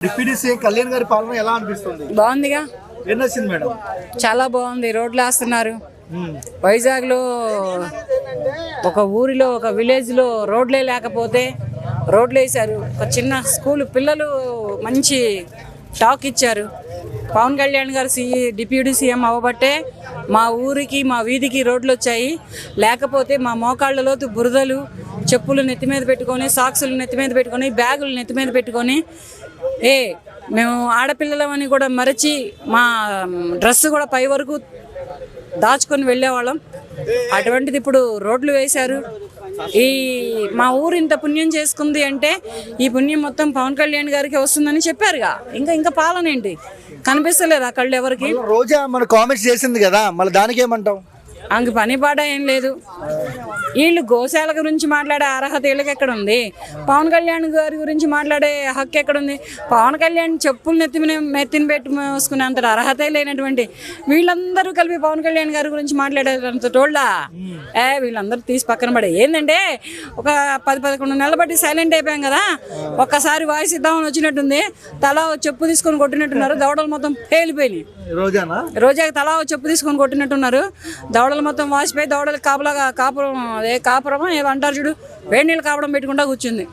Deputy CM Kalyan గారి పాలన ఎలా అనిపిస్తుంది? బాగుందిగా. మేడం? చాలా బాగుంది. రోడ్లు వేస్తున్నారు. ఉమ్. వైజాగ్లో ఒక ఊరిలో ఒక విలేజ్లో రోడ్లే లేకపోతే రోడ్లు వేశారు. ఒక చిన్న స్కూల్ పిల్లలు మంచి టాక్ ఇచ్చారు. పవన్ కళ్యాణ్ గారు సీ డిప్యూటీ సీఎం అవ్వబట్టే మా ఊరికి మా వీధికి రోడ్లు వచ్చాయి. లేకపోతే మా మోకాళ్ళలో బురదలు చెప్పులు నెత్తి మీద పెట్టుకొని సాక్సులు నెత్తి మీద పెట్టుకొని బ్యాగులు నెత్తి మీద పెట్టుకొని ఏ మేము ఆడపిల్లలమని కూడా మరచి మా డ్రెస్ కూడా పై వరకు దాచుకొని వెళ్ళేవాళ్ళం. అటువంటిది ఇప్పుడు రోడ్లు వేశారు. ఈ మా ఊరు ఇంత పుణ్యం చేసుకుంది అంటే ఈ పుణ్యం మొత్తం పవన్ కళ్యాణ్ గారికి వస్తుందని చెప్పారుగా. ఇంకా ఇంకా పాలన ఏంటి? కనిపిస్తలేదు ఆ కళ్ళు ఎవరికి? రోజా మన కామెంట్స్ చేసింది కదా మళ్ళీ దానికి ఏమంటావు అంక పని పాట ఏం లేదు. వీళ్ళు గోశాల గురించి మాట్లాడే అర్హత వీళ్ళకి ఎక్కడ ఉంది పవన్ కళ్యాణ్ గారి గురించి మాట్లాడే హక్కు ఎక్కడ ఉంది పవన్ కళ్యాణ్ చెప్పులు నెత్తిన పెట్టి మోసుకునేంత అర్హత లేనటువంటి వీళ్ళందరూ కలిపి పవన్ కళ్యాణ్ గారి గురించి మాట్లాడేంత టోళ్ళా ఏ వీళ్ళందరూ తీసి పక్కన పడే ఏంటంటే ఒక పది పదకొండు నెలలు బట్టి సైలెంట్ అయిపోయాం కదా. ఒక్కసారి వాయిస్ ఇద్దామని వచ్చినట్టుంది. తలా చెప్పు తీసుకొని కొట్టినట్టున్నారు. దవడలు మొత్తం పేలిపోయినాయి. రోజాకి తలా చెప్పు తీసుకొని కొట్టినట్టున్నారు. దవడలు మొత్తం వాసిపోయి దవడలు కాపలాగా కాపురం అదే కాపురం ఏమంటారు అంటారు చూడు. వేడి నీళ్ళు కాపడం పెట్టుకుంటా కూర్చుంది.